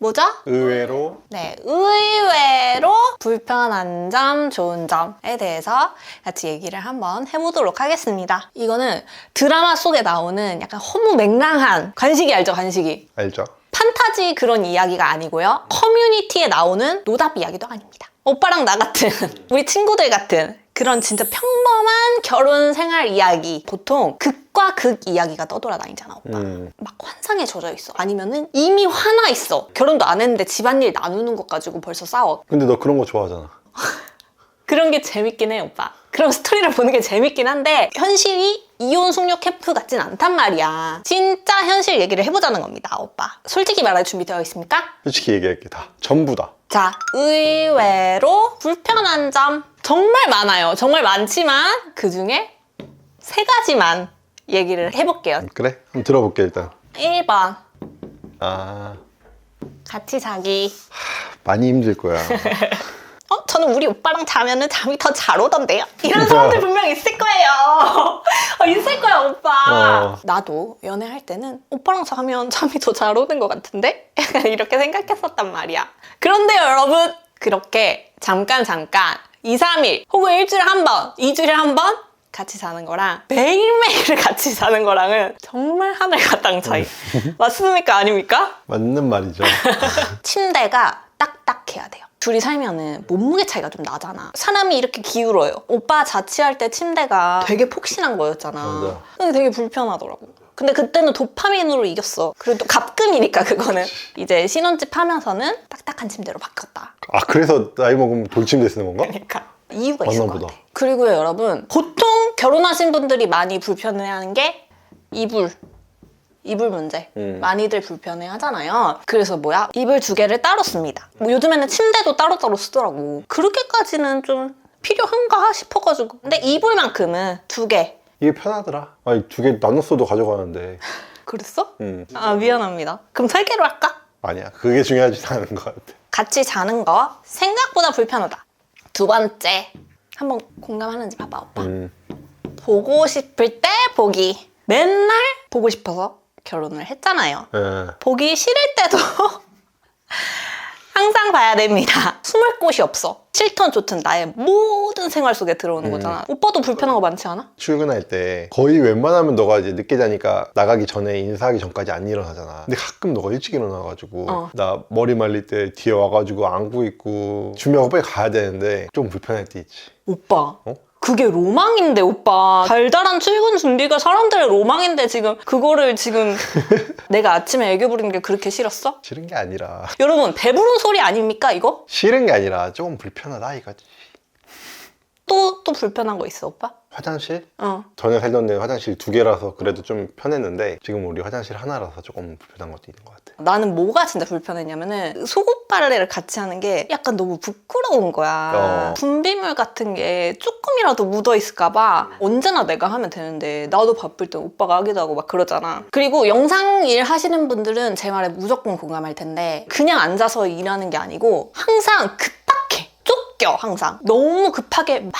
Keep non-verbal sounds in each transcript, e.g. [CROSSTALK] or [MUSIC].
뭐죠? 의외로 네, 의외로 불편한 점, 좋은 점에 대해서 같이 얘기를 한번 해보도록 하겠습니다. 이거는 드라마 속에 나오는 약간 허무맹랑한 관식이 알죠, 관식이? 알죠? 판타지 그런 이야기가 아니고요. 커뮤니티에 나오는 노답 이야기도 아닙니다. 오빠랑 나 같은, [LAUGHS] 우리 친구들 같은 그런 진짜 평범한 결혼 생활 이야기. 보통 극 과극 이야기가 떠돌아다니잖아, 오빠. 음. 막 환상에 젖어 있어. 아니면은 이미 화나 있어. 결혼도 안 했는데 집안일 나누는 것 가지고 벌써 싸워. 근데 너 그런 거 좋아하잖아. [LAUGHS] 그런 게 재밌긴 해, 오빠. 그런 스토리를 보는 게 재밌긴 한데 현실이 이혼 숙녀 캠프 같진 않단 말이야. 진짜 현실 얘기를 해보자는 겁니다, 오빠. 솔직히 말할 준비 되어 있습니까? 솔직히 얘기할게 다. 전부 다. 자, 의외로 불편한 점 정말 많아요. 정말 많지만 그 중에 세 가지만 얘기를 해볼게요. 그래? 한번 들어볼게 일단. 1번, 아 같이 자기. 많이 힘들 거야. [LAUGHS] 어? 저는 우리 오빠랑 자면은 잠이 더 잘 오던데요? 이런 사람들 분명 있을 거예요. [LAUGHS] 어, 있을 거야, 오빠. 어. 나도 연애할 때는 오빠랑 자면 잠이 더 잘 오는 것 같은데? [LAUGHS] 약간 이렇게 생각했었단 말이야. 그런데요, 여러분. 그렇게 잠깐, 잠깐, 2, 3일, 혹은 일주일에 한 번, 2주일에 한 번? 같이 자는 거랑 매일매일 [LAUGHS] 같이 자는 거랑은 정말 하늘과 땅 차이. [LAUGHS] 맞습니까? 아닙니까? 맞는 말이죠. [LAUGHS] 침대가 딱딱해야 돼요. 둘이 살면은 몸무게 차이가 좀 나잖아. 사람이 이렇게 기울어요. 오빠 자취할 때 침대가 되게 폭신한 거였잖아. 맞아. 근데 되게 불편하더라고. 근데 그때는 도파민으로 이겼어. 그래도 갑금이니까 그거는. 이제 신혼집 하면서는 딱딱한 침대로 바뀌었다. 아 그래서 나이 먹으면 돌침대 쓰는 건가? 그러니까 이유가 있을 맞나 것 보다. 같아. 그리고요 여러분 보통 결혼하신 분들이 많이 불편해하는 게 이불. 이불 문제. 음. 많이들 불편해 하잖아요. 그래서 뭐야? 이불 두 개를 따로 씁니다. 뭐 요즘에는 침대도 따로따로 쓰더라고. 그렇게까지는 좀 필요한가 싶어가지고. 근데 이불만큼은 두 개. 이게 편하더라. 아니 두 개 나눴어도 가져가는데. [LAUGHS] 그랬어? 음 아, 미안합니다. 그럼 세 개로 할까? 아니야. 그게 중요하지 않은 것 같아. 같이 자는 거 생각보다 불편하다. 두 번째. 한번 공감하는지 봐봐, 오빠. 음 보고 싶을 때 보기. 맨날 보고 싶어서 결혼을 했잖아요. 예. 보기 싫을 때도 [LAUGHS] 항상 봐야 됩니다. 숨을 곳이 없어. 싫던 좋든 나의 모든 생활 속에 들어오는 거잖아. 오빠도 불편한 거 많지 않아? 출근할 때 거의 웬만하면 너가 이제 늦게 자니까 나가기 전에 인사하기 전까지 안 일어나잖아. 근데 가끔 너가 일찍 일어나가지고 어. 나 머리 말릴 때 뒤에 와가지고 안고 있고 준비하고 빨리 가야 되는데 좀 불편할 때 있지. 오빠. 어? 그게 로망인데 오빠 달달한 출근 준비가 사람들의 로망인데 지금 그거를 지금 [LAUGHS] 내가 아침에 애교 부리는 게 그렇게 싫었어? 싫은 게 아니라 여러분 배부른 소리 아닙니까 이거? 싫은 게 아니라 조금 불편하다 이거지. 또 또 불편한 거 있어 오빠? 화장실? 어 전에 살던 데 화장실 두 개라서 그래도 좀 편했는데 지금 우리 화장실 하나라서 조금 불편한 것도 있는 것 같아. 나는 뭐가 진짜 불편했냐면은 속옷 빨래를 같이 하는 게 약간 너무 부끄러운 거야. 어. 분비물 같은 게 조금이라도 묻어 있을까봐 언제나 내가 하면 되는데 나도 바쁠 때 오빠가 하기도 하고 막 그러잖아. 그리고 영상 일 하시는 분들은 제 말에 무조건 공감할 텐데 그냥 앉아서 일하는 게 아니고 항상 급박해. 쫓겨 항상. 너무 급하게 막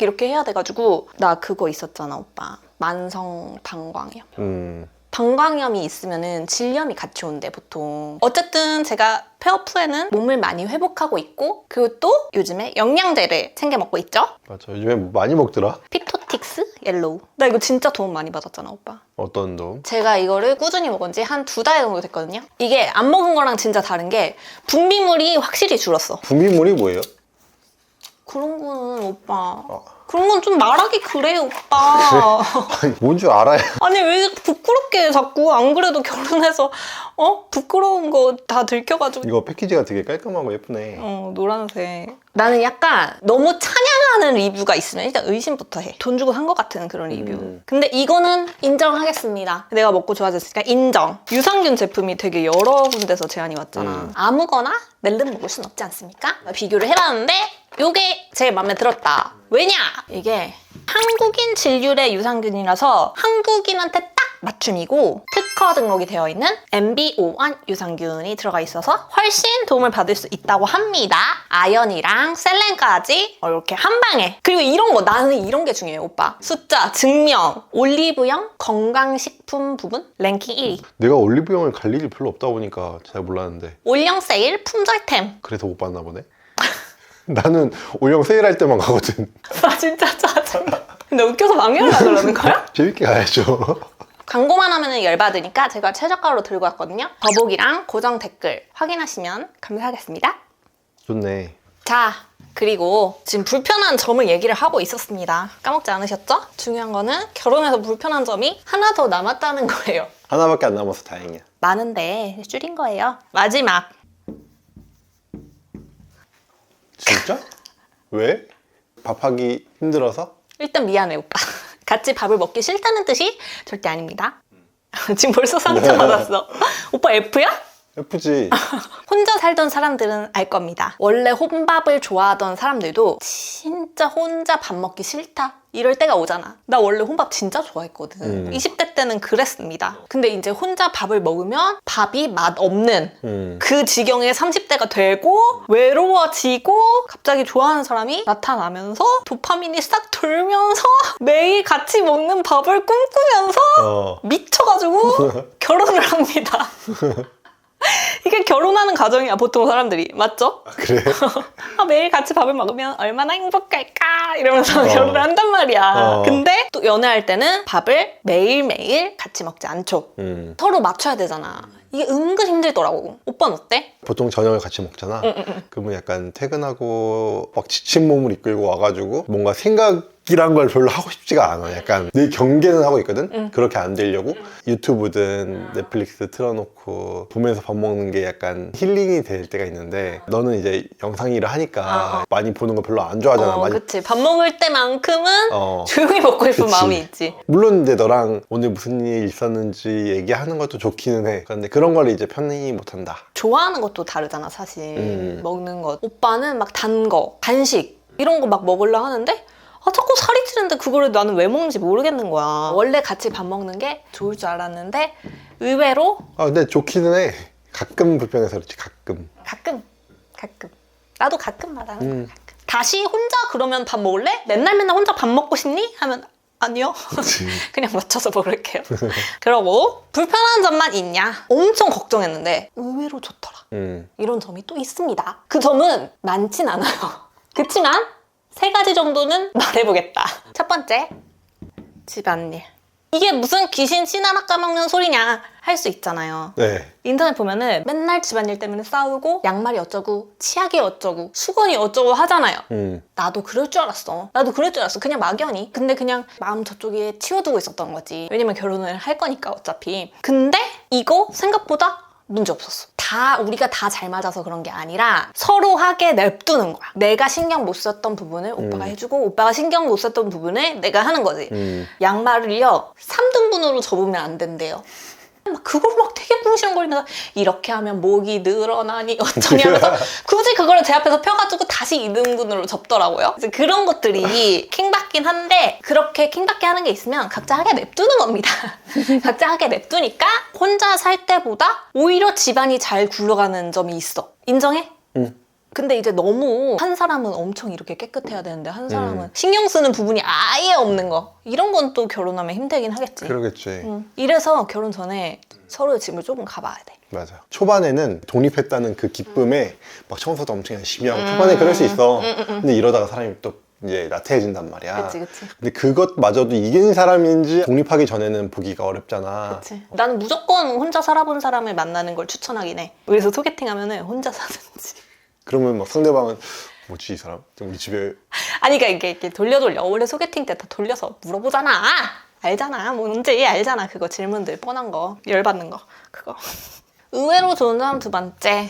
이렇게 해야 돼가지고 나 그거 있었잖아 오빠. 만성 방광염. 음, 방광염이 있으면은 질염이 같이 온대 보통. 어쨌든 제가 후에는 몸을 많이 회복하고 있고 그리고 또 요즘에 영양제를 챙겨 먹고 있죠? 맞아. 요즘에 뭐 많이 먹더라. 피토틱스 옐로우. 나 이거 진짜 도움 많이 받았잖아 오빠. 어떤 놈? 제가 이거를 꾸준히 먹은 지 한 두 달 정도 됐거든요. 이게 안 먹은 거랑 진짜 다른 게 분비물이 확실히 줄었어. 분비물이 뭐예요? 그런 거는 오빠 어. 그런 건 좀 말하기 그래요 오빠 아니, 뭔 줄 알아야. [LAUGHS] 아니 왜 부끄럽게 자꾸 안 그래도 결혼해서 어 부끄러운 거 다 들켜가지고 이거 패키지가 되게 깔끔하고 예쁘네. 어 노란색 나는 약간 너무 찬양하는 리뷰가 있으면 일단 의심부터 해 돈 주고 산 것 같은 그런 리뷰. 음. 근데 이거는 인정하겠습니다. 내가 먹고 좋아졌으니까 인정. 유산균 제품이 되게 여러 군데서 제안이 왔잖아. 음. 아무거나 멜름 먹을 순 없지 않습니까? 비교를 해봤는데 요게 제일 마음에 들었다. 왜냐? 이게 한국인 진률의 유산균이라서 한국인한테 딱 맞춤이고 특허 등록이 되어 있는 MB5원 유산균이 들어가 있어서 훨씬 도움을 받을 수 있다고 합니다. 아연이랑 셀렌까지 이렇게 한 방에. 그리고 이런 거 나는 이런 게 중요해요, 오빠. 숫자, 증명, 올리브영, 건강식품 부분 랭킹 1위. 내가 올리브영을 갈 일이 별로 없다 보니까 잘 몰랐는데 올영 세일 품절템. 그래서 못 봤나 보네. [LAUGHS] 나는 올영 세일할 때만 가거든. 나 [LAUGHS] 진짜 짜증나. 근데 웃겨서 망연을 안 그러는 거야? [LAUGHS] 재밌게 가야죠. 광고만 하면 열받으니까 제가 최저가로 들고 왔거든요. 더보기랑 고정 댓글 확인하시면 감사하겠습니다. 좋네. 자, 그리고 지금 불편한 점을 얘기를 하고 있었습니다. 까먹지 않으셨죠? 중요한 거는 결혼해서 불편한 점이 하나 더 남았다는 거예요. 하나밖에 안 남아서 다행이야. 많은데 줄인 거예요. 마지막. 진짜? 왜? 밥하기 힘들어서? 일단 미안해, 오빠. 같이 밥을 먹기 싫다는 뜻이 절대 아닙니다. [LAUGHS] 지금 벌써 상처 받았어. [LAUGHS] 오빠 F야? 예쁘지? [LAUGHS] 혼자 살던 사람들은 알 겁니다. 원래 혼밥을 좋아하던 사람들도 진짜 혼자 밥 먹기 싫다. 이럴 때가 오잖아. 나 원래 혼밥 진짜 좋아했거든. 음. 20대 때는 그랬습니다. 근데 이제 혼자 밥을 먹으면 밥이 맛 없는 음. 그 지경에 30대가 되고 외로워지고 갑자기 좋아하는 사람이 나타나면서 도파민이 싹 돌면서 [LAUGHS] 매일 같이 먹는 밥을 꿈꾸면서 어. 미쳐가지고 [LAUGHS] 결혼을 합니다. [LAUGHS] 이게 결혼하는 가정이야 보통 사람들이 맞죠? 아, 그래? [LAUGHS] 아, 매일 같이 밥을 먹으면 얼마나 행복할까 이러면서 어. 결혼을 한단 말이야. 어. 근데 또 연애할 때는 밥을 매일매일 같이 먹지 않죠. 음. 서로 맞춰야 되잖아. 이게 은근 힘들더라고. 오빠는 어때? 보통 저녁을 같이 먹잖아. 응, 응, 응. 그러면 약간 퇴근하고 막 지친 몸을 이끌고 와가지고 뭔가 생각 이란 걸 별로 하고 싶지가 않아. 약간 내 경계는 하고 있거든? 응. 그렇게 안 되려고 유튜브든 넷플릭스 틀어놓고 보면서 밥 먹는 게 약간 힐링이 될 때가 있는데 너는 이제 영상 일을 하니까 어, 어. 많이 보는 거 별로 안 좋아하잖아. 어, 많이 그치. 밥 먹을 때만큼은 어. 조용히 먹고 싶은 그치. 마음이 있지. 물론 이제 너랑 오늘 무슨 일 있었는지 얘기하는 것도 좋기는 해. 그런데 그런 걸 이제 편히 못한다. 좋아하는 것도 다르잖아, 사실. 음. 먹는 것. 오빠는 막 단 거, 간식, 이런 거 막 먹으려 하는데, 아, 자꾸 살이 찌는데 그거를 나는 왜 먹는지 모르겠는 거야. 원래 같이 밥 먹는 게 좋을 줄 알았는데, 의외로 아 근데 좋기는 해. 가끔 불편해서 그렇지 가끔. 가끔, 가끔. 나도 가끔 말하는 거야. 음. 가끔. 다시 혼자 그러면 밥 먹을래? 맨날 맨날 혼자 밥 먹고 싶니? 하면, 아니요. 그치. [LAUGHS] 그냥 맞춰서 먹을게요. 그러고, 불편한 점만 있냐? 엄청 걱정했는데, 의외로 좋더라. 음. 이런 점이 또 있습니다. 그 점은 많진 않아요. [LAUGHS] 그치만 세 가지 정도는 [LAUGHS] 말해보겠다. 첫 번째, 집안일. 이게 무슨 귀신 씨나락 까먹는 소리냐 할 수 있잖아요. 네. 인터넷 보면은 맨날 집안일 때문에 싸우고 양말이 어쩌고 치약이 어쩌고 수건이 어쩌고 하잖아요. 음. 나도 그럴 줄 알았어. 나도 그럴 줄 알았어. 그냥 막연히. 근데 그냥 마음 저쪽에 치워두고 있었던 거지. 왜냐면 결혼을 할 거니까 어차피. 근데 이거 생각보다 문제 없었어. 다 우리가 다 잘 맞아서 그런 게 아니라 서로 하게 냅두는 거야. 내가 신경 못 썼던 부분을 오빠가 음. 해주고 오빠가 신경 못 썼던 부분을 내가 하는 거지. 음. 양말을요 3등분으로 접으면 안 된대요. 막 그걸 막 되게 궁시렁거리면서 이렇게 하면 목이 늘어나니 어쩌니 하면서 [LAUGHS] 굳이 그거를 제 앞에서 펴가지고 다시 2등분으로 접더라고요. 그래서 그런 것들이 [LAUGHS] 킹받긴 한데 그렇게 킹받게 하는 게 있으면 각자 하게 냅두는 겁니다. [LAUGHS] 각자 하게 냅두니까 혼자 살 때보다 오히려 집안이 잘 굴러가는 점이 있어. 인정해? 응. 근데 이제 너무 한 사람은 엄청 이렇게 깨끗해야 되는데 한 사람은 음. 신경 쓰는 부분이 아예 없는 거 이런 건 또 결혼하면 힘들긴 하겠지. 그러겠지. 응. 이래서 결혼 전에 서로의 집을 조금 가봐야 돼. 맞아. 초반에는 독립했다는 그 기쁨에 막 청소도 엄청 열심히 하고 초반에 그럴 수 있어. 근데 이러다가 사람이 또 이제 나태해진단 말이야. 그치 그치. 근데 그것마저도 이긴 사람인지 독립하기 전에는 보기가 어렵잖아. 그치. 나는 무조건 혼자 살아본 사람을 만나는 걸 추천하긴 해. 그래서 소개팅 하면은 혼자 사든지. 그러면 막 상대방은 뭐지 이 사람? 우리 집에 아니, 그러니까 이게, 돌려 돌려. 원래 소개팅 때 다 돌려서 물어보잖아. 알잖아. 뭔지 알잖아. 그거 질문들 뻔한 거. 열받는 거. 그거. [LAUGHS] 의외로 좋은 사람 두 번째.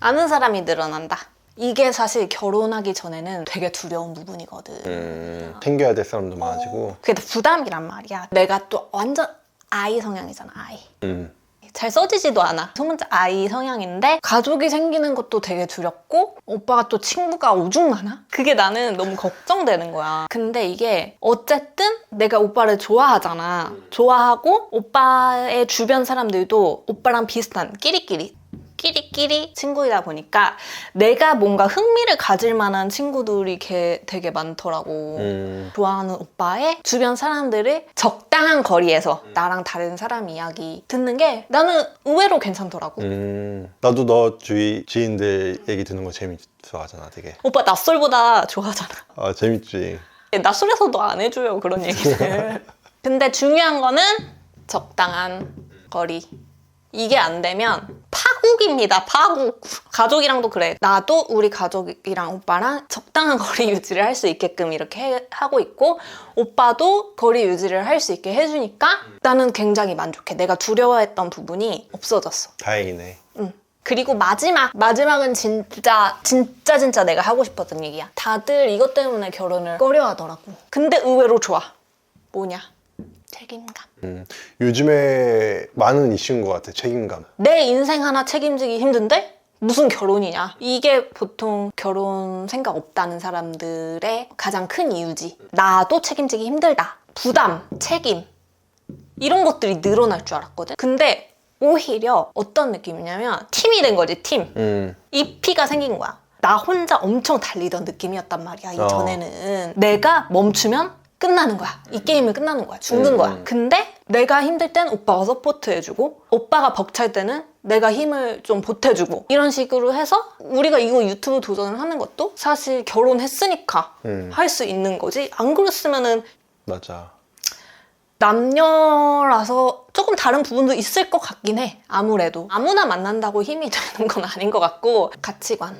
아는 사람이 늘어난다. 이게 사실 결혼하기 전에는 되게 두려운 부분이거든. 음, 챙겨야 될 사람도 많아지고. 그게 다 부담이란 말이야. 내가 또 완전 아이 성향이잖아, 아이. 음. 잘 써지지도 않아. 소문자 아이 성향인데 가족이 생기는 것도 되게 두렵고 오빠가 또 친구가 오죽 많아? 그게 나는 너무 걱정되는 거야. 근데 이게 어쨌든 내가 오빠를 좋아하잖아. 좋아하고 오빠의 주변 사람들도 오빠랑 비슷한 끼리끼리 끼리끼리 친구이다 보니까 내가 뭔가 흥미를 가질 만한 친구들이 게- 되게 많더라고. 음, 좋아하는 오빠의 주변 사람들을 적당한 거리에서 나랑 다른 사람 이야기 듣는 게 나는 의외로 괜찮더라고. 음. 나도 너 주위 지인들 얘기 듣는 거 재밌어 하잖아, 되게. 오빠 낯설보다 좋아하잖아. 아, 재밌지. 낯설에서도 안 해줘요 그런 얘기를. [LAUGHS] 근데 중요한 거는 적당한 거리. 이게 안 되면 파국입니다. 파국. 가족이랑도 그래. 나도 우리 가족이랑 오빠랑 적당한 [LAUGHS] 거리 유지를 할 수 있게끔 이렇게 해- 하고 있고 오빠도 거리 유지를 할 수 있게 해주니까 나는 굉장히 만족해. 내가 두려워했던 부분이 없어졌어. 다행이네. 응. 그리고 마지막 마지막은 진짜 진짜 진짜 내가 하고 싶었던 얘기야. 다들 이것 때문에 결혼을 꺼려하더라고. 근데 의외로 좋아. 뭐냐? 책임감. 음, 요즘에 많은 이슈인 것 같아, 책임감. 내 인생 하나 책임지기 힘든데 무슨 결혼이냐? 이게 보통 결혼 생각 없다는 사람들의 가장 큰 이유지. 나도 책임지기 힘들다. 부담, 책임 이런 것들이 늘어날 줄 알았거든. 근데 오히려 어떤 느낌이냐면 팀이 된 거지 팀. 음, 이 피가 생긴 거야. 나 혼자 엄청 달리던 느낌이었단 말이야, 어. 이전에는. 내가 멈추면 끝나는 거야. 이 게임은 끝나는 거야. 죽는 음. 거야. 근데 내가 힘들 땐 오빠가 서포트 해주고, 오빠가 벅찰 때는 내가 힘을 좀 보태주고, 이런 식으로 해서 우리가 이거 유튜브 도전을 하는 것도 사실 결혼했으니까 음. 할 수 있는 거지. 안 그랬으면은 맞아. 남녀라서 조금 다른 부분도 있을 것 같긴 해. 아무래도. 아무나 만난다고 힘이 [LAUGHS] 되는 건 아닌 것 같고, 가치관.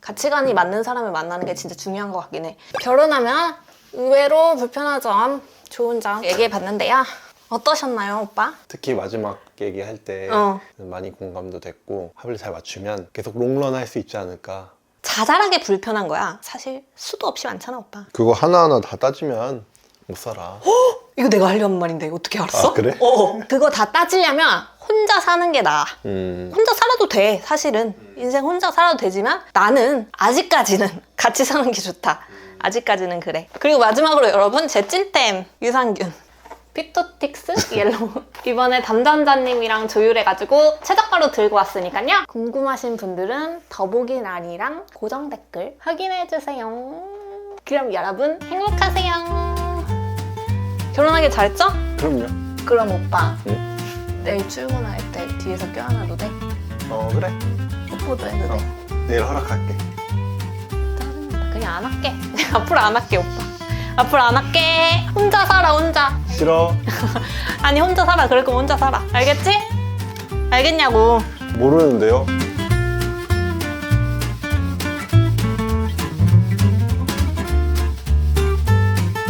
가치관이 맞는 사람을 만나는 게 진짜 중요한 것 같긴 해. 결혼하면 의외로 불편한 점, 좋은 점 얘기해 봤는데요. 어떠셨나요, 오빠? 특히 마지막 얘기할 때 어. 많이 공감도 됐고 합을 잘 맞추면 계속 롱런 할 수 있지 않을까. 자잘하게 불편한 거야. 사실 수도 없이 많잖아, 오빠. 그거 하나하나 다 따지면 못 살아. 이거 내가 하려는 말인데 어떻게 알았어? 아, 그래? 어. 그거 다 따지려면 혼자 사는 게 나아. 음, 혼자 살아도 돼, 사실은. 인생 혼자 살아도 되지만 나는 아직까지는 [LAUGHS] 같이 사는 게 좋다. 아직까지는 그래. 그리고 마지막으로 여러분, 제 찐템, 유산균. 피토틱스 옐로우. [LAUGHS] 이번에 담담자님이랑 조율해가지고 최저가로 들고 왔으니까요. 궁금하신 분들은 더보기란이랑 고정 댓글 확인해주세요. 그럼 여러분, 행복하세요. 결혼하기 잘했죠? 그럼요. 그럼 오빠, 응? 내일 출근할 때 뒤에서 껴안아도 돼? 어 그래. 뽀뽀도 해도 돼? 내일 허락할게. 그냥 안 할게. [LAUGHS] 앞으로 안 할게, 오빠. 앞으로 안 할게. 혼자 살아, 혼자. 싫어. [LAUGHS] 아니, 혼자 살아. 그럴 거면 혼자 살아. 알겠지? 알겠냐고. 모르는데요.